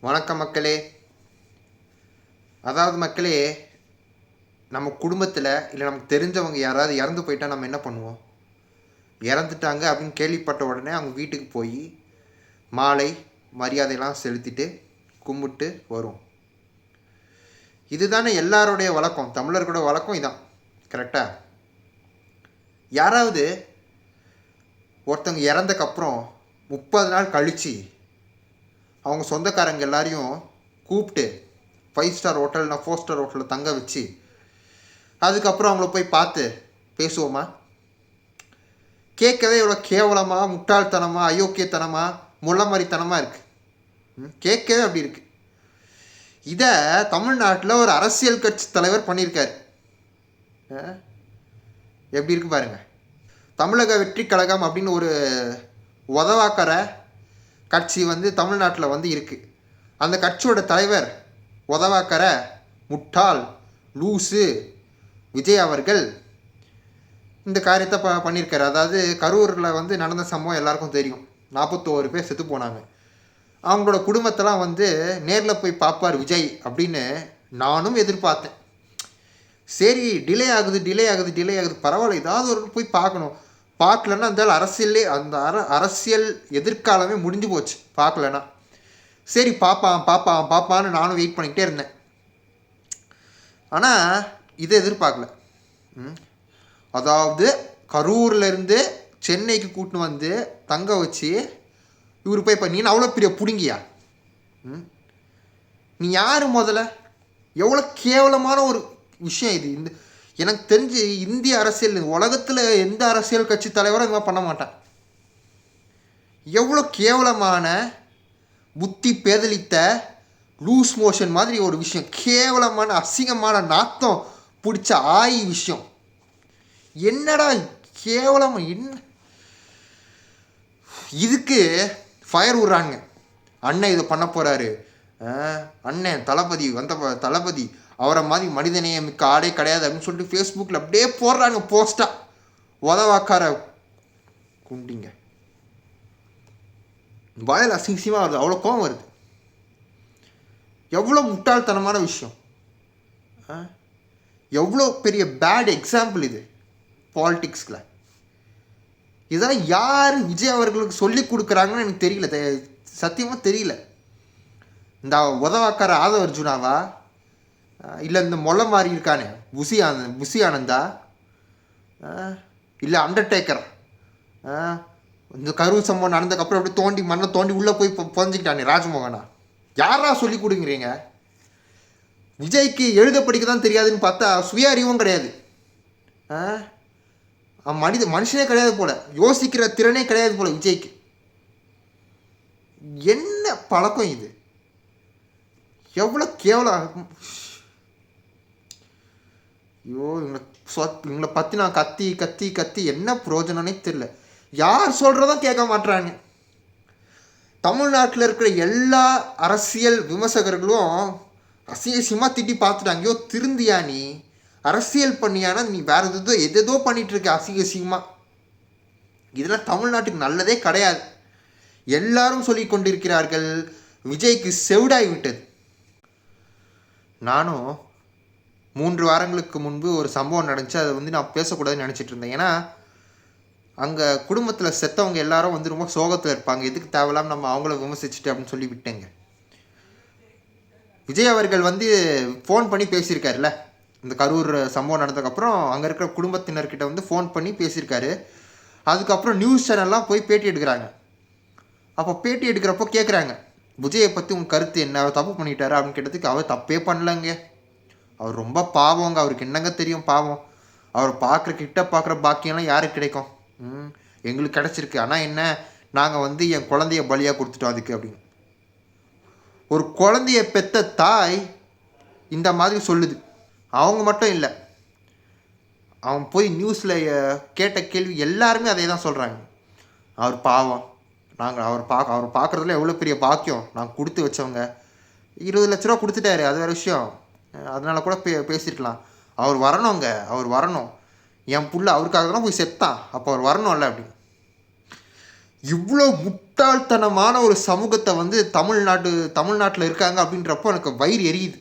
வணக்கம் மக்களே. அதாவது மக்களே நம்ம குடும்பத்தில் இல்லை நமக்கு தெரிஞ்சவங்க யாராவது இறந்து போயிட்டால் நம்ம என்ன பண்ணுவோம்? இறந்துட்டாங்க அப்படின்னு கேள்விப்பட்ட உடனே அவங்க வீட்டுக்கு போய் மாலை மரியாதையெல்லாம் செலுத்திட்டு கும்பிட்டு வரும் இதுதானே எல்லாருடைய வழக்கம். தமிழர்களோட வழக்கம் இதான். கரெக்டாக யாராவது ஒருத்தவங்க இறந்தக்கப்புறம் முப்பது நாள் கழித்து அவங்க சொந்தக்காரங்க எல்லாரையும் கூப்பிட்டு ஃபைவ் ஸ்டார் ஹோட்டல்னா ஃபோர் ஸ்டார் ஹோட்டலில் தங்க வச்சு அதுக்கப்புறம் அவங்கள போய் பார்த்து பேசுவோமா? கேட்கவே இவ்வளோ கேவலமாக முட்டாள்தனமாக அயோக்கியத்தனமாக முள்ளமரித்தனமாக இருக்குது கேட்கவே அப்படி இருக்குது இதை தமிழ்நாட்டில் ஒரு அரசியல் கட்சி தலைவர் பண்ணியிருக்காரு. எப்படி இருக்கு பாருங்கள் தமிழக வெற்றி கழகம் அப்படின்னு ஒரு உதவாக்கரை கட்சி வந்து தமிழ்நாட்டில் வந்து இருக்குது அந்த கட்சியோட தலைவர் உதவாக்கரை முட்டாள் லூசு விஜய் அவர்கள் இந்த காரியத்தை ப பண்ணியிருக்காரு. அதாவது கரூரில் வந்து நடந்த சம்பவம் எல்லாருக்கும் தெரியும். நாற்பத்தோரு பேர் செத்து போனாங்க. அவங்களோட குடும்பத்தெல்லாம் வந்து நேரில் போய் பார்ப்பார் விஜய் அப்படின்னு நானும் எதிர்பார்த்தேன். சரி டிலே ஆகுது டிலே ஆகுது டிலே ஆகுது. பரவாயில்ல ஏதாவது ஒரு போய் பார்க்கணும். பார்க்கலன்னா அந்த அரசியல்லே அந்த அர அரசியல் எதிர்காலமே முடிஞ்சு போச்சு பார்க்கலன்னா. சரி பார்ப்பான் பார்ப்பான் பார்ப்பான்னு நானும் வெயிட் பண்ணிக்கிட்டே இருந்தேன். ஆனால் இதை எதிர்பார்க்கல. ம். அதாவது கரூர்லேருந்து சென்னைக்கு கூட்டின்னு வந்து தங்க வச்சு இவர் போய் பண்ணீங்கன்னா அவ்வளோ பெரிய பிடுங்கியா? ம். நீ யார் முதல்ல? எவ்வளோ கேவலமான ஒரு விஷயம் இது. இந்த எனக்கு தெரிஞ்சு இந்திய அரசியல் உலகத்தில் எந்த அரசியல் கட்சி தலைவரும் இந்த மாதிரி பண்ண மாட்டான். எவ்வளோ கேவலமான புத்தி பேதலித்த லூஸ் மோஷன் மாதிரி ஒரு விஷயம். கேவலமான அசிங்கமான நாத்தம் பிடிச்ச ஆய் விஷயம். என்னடா கேவலம் என்ன இதுக்கு ஃபயர் விட்றாங்க அண்ணன் இதை பண்ண போகிறாரு அண்ணன் தளபதி வந்த தளபதி அவரை மாதிரி மனிதநேயம் மிக்க ஆடே கிடையாது அப்படின்னு சொல்லிட்டு ஃபேஸ்புக்கில் அப்படியே போடுறாங்க போஸ்ட்டாக உதவாக்கார குண்டிங்க வாயில் அசிங்கசியமாக வருது அவ்வளோ கோவம் வருது. எவ்வளோ முட்டாள்தனமான விஷயம். ஆ? எவ்வளோ பெரிய பேட் எக்ஸாம்பிள் இது பாலிட்டிக்ஸில் இதெல்லாம் யார் விஜய் அவர்களுக்கு சொல்லி கொடுக்குறாங்கன்னு எனக்கு தெரியல சத்தியமாக தெரியல. இந்த உதவாக்கார ஆதவ அர்ஜுனாவா? இல்லை இந்த மொல்ல மாதிரி இருக்கானே. புசி ஆனந்த் உசி ஆனந்தா? இல்லை அண்டர்டேக்கர் இந்த கரூர் சம்பவம் நடந்ததுக்கப்புறம் அப்படியே தோண்டி மண்ணை தோண்டி உள்ளே போய் புதஞ்சிக்கிட்டானே ராஜமோகனா? யாரா சொல்லி கொடுங்குறீங்க விஜய்க்கு எழுத படிக்க தான் தெரியாதுன்னு பார்த்தா சுய அறிவும் கிடையாது. ஆ மனித மனுஷனே கிடையாது போல. யோசிக்கிற திறனே கிடையாது போல விஜய்க்கு. என்ன பழக்கம் இது? எவ்வளோ கேவலம் ஐயோ இவங்களை சொத் இவங்களை பற்றி நான் கத்தி கத்தி கத்தி என்ன பிரயோஜனம்னே தெரில யார் சொல்கிறதும் கேட்க மாட்டுறாங்க தமிழ்நாட்டில் இருக்கிற எல்லா அரசியல் விமர்சகர்களும் அசியசியமாக திட்டி பார்த்துட்டாங்க. ஐயோ திருந்தியா நீ? அரசியல் பண்ணியானா நீ? வேறு எதோ எதேதோ பண்ணிகிட்ருக்க இருக்க அசிங்கசியமாக இதெல்லாம் தமிழ்நாட்டுக்கு நல்லதே கிடையாது. எல்லாரும் சொல்லி கொண்டிருக்கிறார்கள் விஜய்க்கு செவிடாய் விட்டது. நானும் மூன்று வாரங்களுக்கு முன்பு ஒரு சம்பவம் நடந்துச்சு. அதை வந்து நான் பேசக்கூடாதுன்னு நினச்சிட்டு இருந்தேன். ஏன்னா அங்கே குடும்பத்தில் செத்தவங்க எல்லாரும் வந்து ரொம்ப சோகத்தில் இருப்பாங்க. எதுக்கு தேவையில்லாமல் நம்ம அவங்கள விமர்சிச்சுட்டு அப்படின்னு சொல்லி விட்டேங்க. விஜய் அவர்கள் வந்து ஃபோன் பண்ணி பேசியிருக்காருல்ல? இந்த கரூர் சம்பவம் நடந்ததுக்கப்புறம் அங்கே இருக்கிற குடும்பத்தினர்கிட்ட வந்து ஃபோன் பண்ணி பேசியிருக்காரு. அதுக்கப்புறம் நியூஸ் சேனல்லாம் போய் பேட்டி எடுக்கிறாங்க. அப்போ பேட்டி எடுக்கிறப்போ கேட்குறாங்க விஜயை பற்றி உங்கள் கருத்து என்ன? அவர் தப்பு பண்ணிட்டாரு? அப்படின்னு கேட்டதுக்கு அவர் தப்பே பண்ணலங்க. அவர் ரொம்ப பாவங்க. அவருக்கு என்னங்க தெரியும் பாவம்? அவர் பார்க்குற கிட்ட பார்க்குற பாக்கியம்லாம் யாருக்கு கிடைக்கும்? ம் எங்களுக்கு கிடச்சிருக்கு. ஆனால் என்ன? நாங்கள் வந்து என் குழந்தைய பலியாக கொடுத்துட்டோம் அதுக்கு அப்படின்னு. ஒரு குழந்தைய பெத்த தாய் இந்த மாதிரி சொல்லுது. அவங்க மட்டும் இல்லை. அவன் போய் நியூஸில் கேட்ட கேள்வி எல்லாருமே அதே தான் சொல்கிறாங்க அவர் பாவம். நாங்கள் அவர் பார்க்க அவர் பார்க்குறதுல எவ்வளோ பெரிய பாக்கியம். நாங்கள் கொடுத்து வச்சவங்க. இருபது லட்ச ரூபா கொடுத்துட்டாரு. அது வேறு விஷயம். அதனால கூட பே பேசியிருக்கலாம் அவர் வரணுங்க அவர் வரணும். என் புள்ள அவருக்காக தான் போய் செத்தான் அப்போ அவர் வரணும்ல அப்படி. இவ்வளோ முட்டாள்தனமான ஒரு சமூகத்தை வந்து தமிழ்நாட்டு தமிழ்நாட்டில் இருக்காங்க அப்படின்றப்போ எனக்கு வயிறு எரியுது.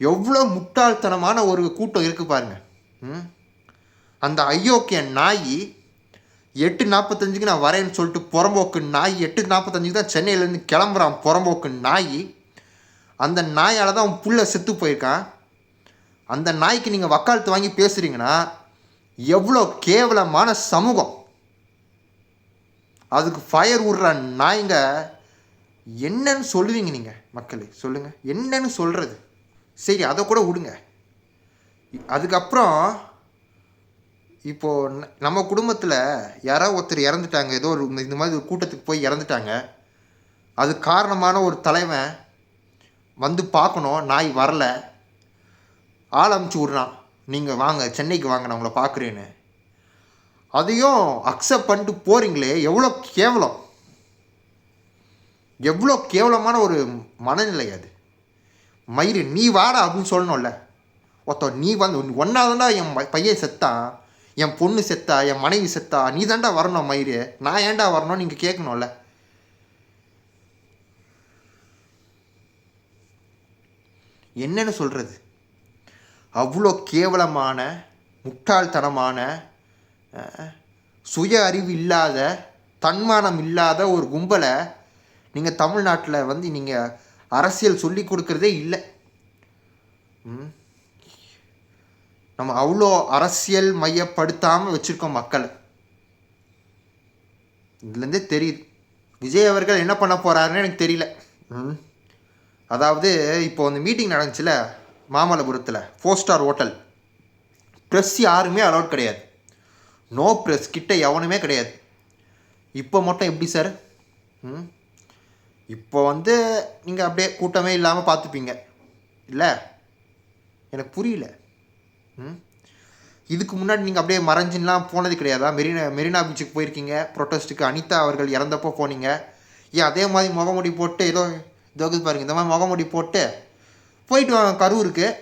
எவ்வளோ முட்டாள்தனமான ஒரு கூட்டம் இருக்குது பாருங்கள் அந்த ஐயோக்கிய நாய் எட்டு நாற்பத்தஞ்சுக்கு நான் வரேன்னு சொல்லிட்டு புறம்போக்கு நாய் எட்டு நாற்பத்தஞ்சுக்கு தான் சென்னையிலேருந்து கிளம்புறான் புறம்போக்கு நாய். அந்த நாயால் தான் அவன் புள்ள செத்து போயிருக்கான் அந்த நாய்க்கு நீங்கள் வக்காலத்து வாங்கி பேசுகிறீங்கன்னா எவ்வளோ கேவலமான சமூகம். அதுக்கு ஃபயர் விடுற நாய்ங்க என்னன்னு சொல்லுவீங்க நீங்கள் மக்களே சொல்லுங்கள் என்னன்னு சொல்கிறது சரி அதை கூட விடுங்க. அதுக்கப்புறம் இப்போது நம்ம குடும்பத்தில் யாரோ ஒருத்தர் இறந்துட்டாங்க. ஏதோ ஒரு இந்த- இந்த மாதிரி ஒரு கூட்டத்துக்கு போய் இறந்துட்டாங்க. அது காரணமான ஒரு தலைவன் வந்து பார்க்கணும் நாய் வரல. ஆள் அமுச்சு விட்றான். நீங்கள் வாங்க சென்னைக்கு வாங்க நான் உங்களை பார்க்குறேன்னு. அதையும் அக்செப்ட் பண்ணிட்டு போகிறீங்களே எவ்வளோ கேவலம். எவ்வளோ கேவலமான ஒரு மனநிலை அது. மயிறு நீ வாடா அப்படின்னு சொல்லணும்ல. ஒருத்தன் நீ வந்து ஒன்றாவதுண்டா என் பையன் செத்தான் என் பொண்ணு செத்தா? என் மனைவி செத்தா? நீ தாண்டா வரணும் மயிறு? நான் ஏன்டா வரணும் நீங்கள் கேட்கணும்ல. என்னன்னு சொல்கிறது அவ்வளோ கேவலமான முட்டாள்தனமான சுய அறிவு இல்லாத தன்மானம் இல்லாத ஒரு கும்பலை நீங்கள் தமிழ்நாட்டில் வந்து நீங்கள் அரசியல் சொல்லி கொடுக்கறதே இல்லை. ம். நம்ம அவ்வளோ அரசியல் மையப்படுத்தாமல் வச்சுருக்கோம் மக்களை. இதுலேருந்தே தெரியுது. விஜய் அவர்கள் என்ன பண்ண போகிறாருன்னு எனக்கு தெரியல. ம்? அதாவது இப்போ அந்த மீட்டிங் நடந்துச்சுல மாமல்லபுரத்தில் ஃபோர் ஸ்டார் ஹோட்டல் ப்ரெஸ் யாருமே அலோட் கிடையாது. நோ ப்ரெஸ் கிட்ட எவனுமே கிடையாது. இப்போ மட்டும் எப்படி சார் ம்? இப்போ வந்து நீங்கள் அப்படியே கூட்டமே இல்லாமல் பார்த்துப்பீங்க. இல்லை? எனக்கு புரியல. ம்? இதுக்கு முன்னாடி நீங்கள் அப்படியே மறைஞ்சின்லாம் போனது கிடையாதா? மெரினா மெரினா பீச்சுக்கு போயிருக்கீங்க. ப்ரொட்டஸ்ட்டுக்கு அனிதா அவர்கள் இறந்தப்போ போனீங்க. ஏன் அதே மாதிரி முகமுடி போட்டு ஏதோ இதோ பாருங்க இந்த மாதிரி முகமூடி போட்டு போயிட்டு வாங்க கரூருக்கு.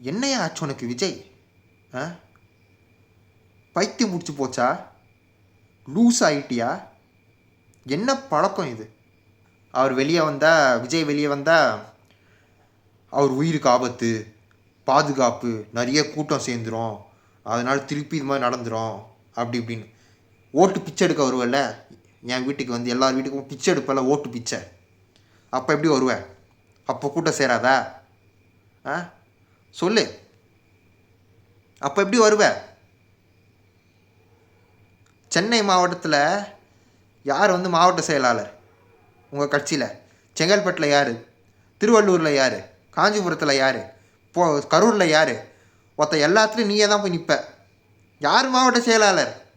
என்னையா ஆச்சு உனக்கு விஜய்? ஆ? பைத்தியம் முடிச்சு போச்சா? லூஸ் ஆயிட்டியா? என்ன பழக்கம் இது? அவர் வெளியே வந்தா விஜய் வெளியே வந்தா அவர் உயிருக்கு ஆபத்து பாதுகாப்பு நிறைய கூட்டம் சேர்ந்துரும். அதனால் திருப்பி இது மாதிரி நடந்துரும். அப்படி இப்படின்னு. ஓட்டு பிச்சை எடுக்க வருவல்ல? என் வீட்டுக்கு வந்து எல்லார் வீட்டுக்கும் பிச்சை எடுப்பல ஓட்டு பிச்சை. அப்போ எப்படி வருவ? அப்போ கூட்டம் சேராதா? ஆ? சொல்லு. அப்போ எப்படி வருவ? சென்னை மாவட்டத்தில் யார் வந்து மாவட்ட செயலாளர்? உங்கள் கட்சியில். செங்கல்பட்டில் யார்? திருவள்ளூரில் யார்? காஞ்சிபுரத்தில் யார்? போ கரூரில் யார்? ஒருத்த எல்லாத்துலேயும் நீயே தான் போய் நிற்ப யார் மாவட்ட செயலாளர்?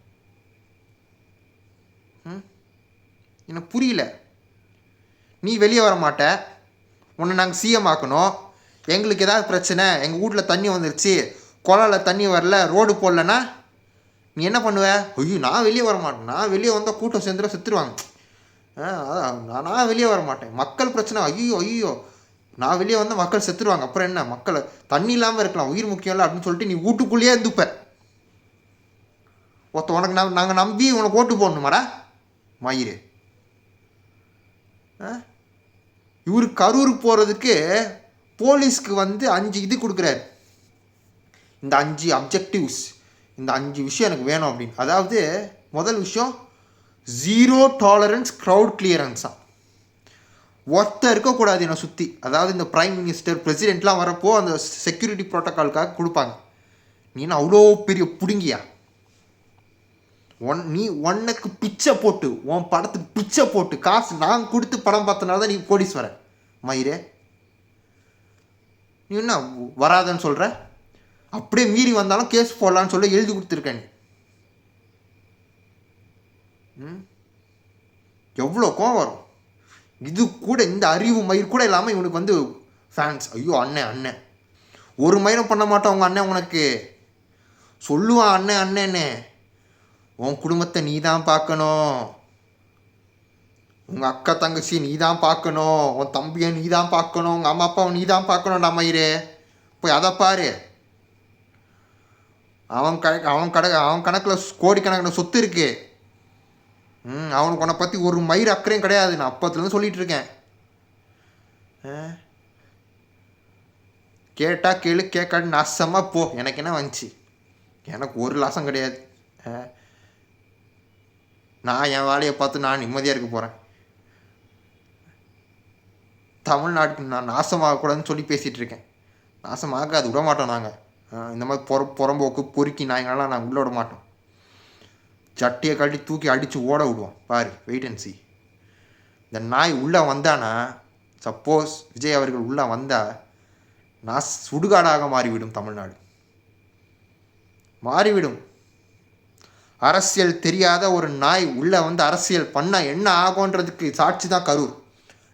எனக்கு புரியல. நீ வெளியே வர மாட்ட உன்னை நாங்கள் சிஎம் ஆக்கணும். எங்களுக்கு ஏதாவது பிரச்சனை எங்கள் வீட்டில் தண்ணி வந்துருச்சு குழாயில் தண்ணி வரல ரோடு போடலன்னா நீ என்ன பண்ணுவ? ஐயோ நான் வெளியே வர மாட்டேன் நான் வெளியே வந்தால் கூட்டம் சேர்ந்துடும் செத்துருவாங்க. ஆ அதான் நான் நான் வெளியே வர மாட்டேன் மக்கள் பிரச்சனை ஐயோ ஐயோ. நான் வெளியே வந்தால் மக்கள் செத்துருவாங்க. அப்புறம் என்ன? மக்கள் தண்ணி இல்லாமல் இருக்கலாம். உயிர் முக்கியம் இல்லை அப்படின்னு சொல்லிட்டு நீ வீட்டுக்குள்ளேயே இருந்துப்ப. ஒருத்த உனக்கு நான் நாங்கள் நம்பி உனக்கு ஓட்டு போடணுமாடா? மயிறு. இவர் கரூருக்கு போகிறதுக்கு போலீஸ்க்கு வந்து அஞ்சு இது கொடுக்குறாரு. இந்த அஞ்சு அப்ஜெக்டிவ்ஸ் இந்த அஞ்சு விஷயம் எனக்கு வேணும் அப்படின்னு. அதாவது முதல் விஷயம் ஜீரோ டாலரன்ஸ் க்ரௌட் கிளியரன்ஸாக ஒருத்தர் இருக்கக்கூடாது என்னை சுற்றி அதாவது இந்த ப்ரைம் மினிஸ்டர் பிரசிடென்ட்லாம் வரப்போ அந்த செக்யூரிட்டி ப்ரோட்டோக்காலுக்காக கொடுப்பாங்க. நீ என்ன அவ்வளோ பெரிய பிடுங்கியா? ஒன் நீ ஒன்னுக்கு பிச்சை போட்டு உன் படத்துக்கு பிச்சை போட்டு காசு நான் கொடுத்து படம் பார்த்தனால தான் நீ கோடீஸ்வரன் மயிரே. நீ என்ன வராதன்னு சொல்கிற அப்படியே மீறி வந்தாலும் கேஸ் போடலான்னு சொல்லி எழுதி கொடுத்துருக்க நீ. ம்? எவ்வளோ கோவம் வரும். இது கூட இந்த அறிவு மயிர் கூட இல்லாமல் இவனுக்கு வந்து ஃபேன்ஸ் ஐயோ அண்ணன் அண்ணன் ஒரு மயிரும் பண்ண மாட்டோம் உங்கள் அண்ணன் உனக்கு. சொல்லுவான் அண்ணன் அண்ணன்னு. உன் குடும்பத்தை நீ தான் பார்க்கணும். உங்கள் அக்கா தங்கச்சி நீ தான் பார்க்கணும். உன் தம்பியை நீ தான் பார்க்கணும். உங்கள் அம்மா அப்பாவை நீ தான் பார்க்கணும்டா மயிறு போய் அதை பாரு. அவன் கடை அவன் கடை அவன் கணக்கில் கோடிக்கணக்கான சொத்து இருக்கு. ம் அவனுக்கு உன்னை பற்றி ஒரு மயிர் அக்கறையும் கிடையாது. நான் அப்பத்துலேருந்து சொல்லிகிட்டு இருக்கேன். கேட்டால் கேளு கேட்காது நாசமாக போ. எனக்கு என்ன வந்துச்சு? எனக்கு ஒரு லாசம் கிடையாது. ஆ? நான் என் வேலையை பார்த்து நான் நிம்மதியாக இருக்க போகிறேன் தமிழ்நாட்டுக்கு நான் நாசமாகக்கூடாதுன்னு சொல்லி பேசிகிட்டு இருக்கேன். நாசமாக அது விட மாட்டோம் நாங்கள் இந்த மாதிரி புற புறம்போக்கு பொறுக்கி நாய்ங்களாம் நாங்கள் உள்ளே விட மாட்டோம். சட்டியை கழட்டி தூக்கி அடித்து ஓட விடுவோம். பாரு வெயிட் அண்ட் சி இந்த நாய் உள்ளே வந்தானா சப்போஸ் விஜய் அவர்கள் உள்ளே வந்தால் நான் சுடுகாடாக மாறிவிடும் தமிழ்நாடு. மாறிவிடும். அரசியல் தெரியாத ஒரு நாய் உள்ளே வந்து அரசியல் பண்ணால் என்ன ஆகுன்றதுக்கு சாட்சி தான் கரூர்.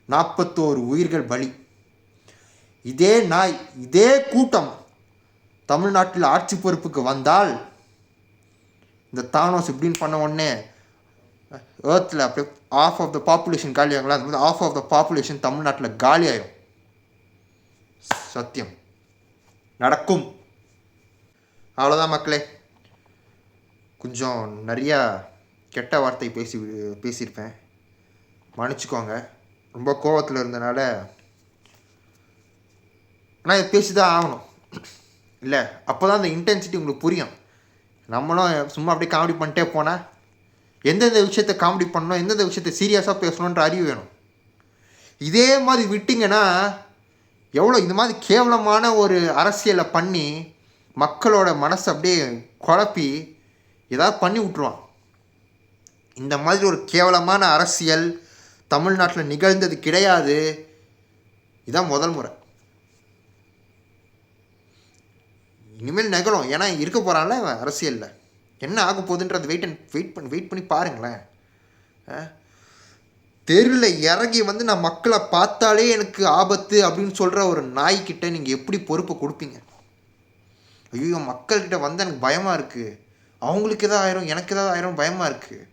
நாற்பத்தோரு உயிர்கள் பலி. இதே நாய் இதே கூட்டம் தமிழ்நாட்டில் ஆட்சி பொறுப்புக்கு வந்தால் இந்த தானோஸ் இப்படின்னு பண்ண உடனே ஏர்த்தில் அப்படியே ஆஃப் ஆஃப் த பாப்புலேஷன் காலி ஆகலாம். அது மாதிரி ஆஃப் ஆஃப் த பாப்புலேஷன் தமிழ்நாட்டில் காலி ஆகும் சத்தியம். நடக்கும். அவ்வளோதான் மக்களே. கொஞ்சம் நிறையா கெட்ட வார்த்தை பேசி பேசியிருப்பேன். மன்னிச்சுக்கோங்க. ரொம்ப கோவத்தில் இருந்தனால ஆனால் இது பேசி தான் ஆகணும். இல்லை அப்போ தான் அந்த இன்டென்சிட்டி உங்களுக்கு புரியும். நம்மளும் சும்மா அப்படியே காமெடி பண்ணிட்டே போனால் எந்தெந்த விஷயத்த காமெடி பண்ணணும் எந்தெந்த விஷயத்த சீரியஸாக பேசணுன்ற அறிவு வேணும். இதே மாதிரி விட்டிங்கன்னா எவ்வளோ இந்த மாதிரி கேவலமான ஒரு அரசியலை பண்ணி மக்களோட மனசை அப்படியே குழப்பி ஏதாவது பண்ணி விட்ருவான் இந்த மாதிரி ஒரு கேவலமான அரசியல் தமிழ்நாட்டில் நிகழ்ந்தது கிடையாது. இதான் முதல் முறை. இனிமேல் நிகழும். ஏன்னா இருக்க போகிறான்ல இவன் அரசியலில். என்ன ஆக போகுதுன்றது வெயிட் அண்ட் வெயிட் பண்ணி வெயிட் பண்ணி பாருங்களேன். தெருவில் இறங்கி வந்து நான் மக்களை பார்த்தாலே எனக்கு ஆபத்து அப்படின்னு சொல்கிற ஒரு நாய்க்கிட்ட நீங்கள் எப்படி பொறுப்பை கொடுப்பீங்க? ஐயோ மக்கள்கிட்ட வந்து எனக்கு பயமாக இருக்குது அவங்களுக்கு எதாவது ஆயிரும் எனக்கு எதாவது ஆயிரும் பயமாக இருக்குது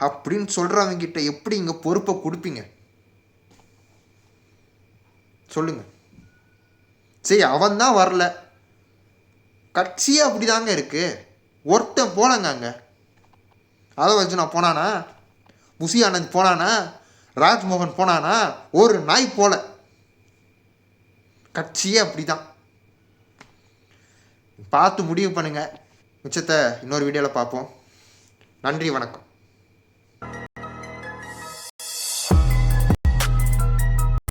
அப்படின்னு சொல்கிறவங்கிட்ட எப்படி இங்கே பொறுப்பை கொடுப்பீங்க? சொல்லுங்க. சரி அவன் தான் வரல. கட்சியே அப்படிதாங்க இருக்குது ஒருத்தன் போனாங்க அங்கே அதை வச்சு நான் போனானா? முசி ஆனந்த் போனானா? ராஜ்மோகன் போனானா? ஒரு நாய் போல. கட்சியே அப்படிதான். பார்த்து முடிவு பண்ணுங்கள் மிச்சத்தை இன்னொரு வீடியோவில் பார்ப்போம். நன்றி வணக்கம்.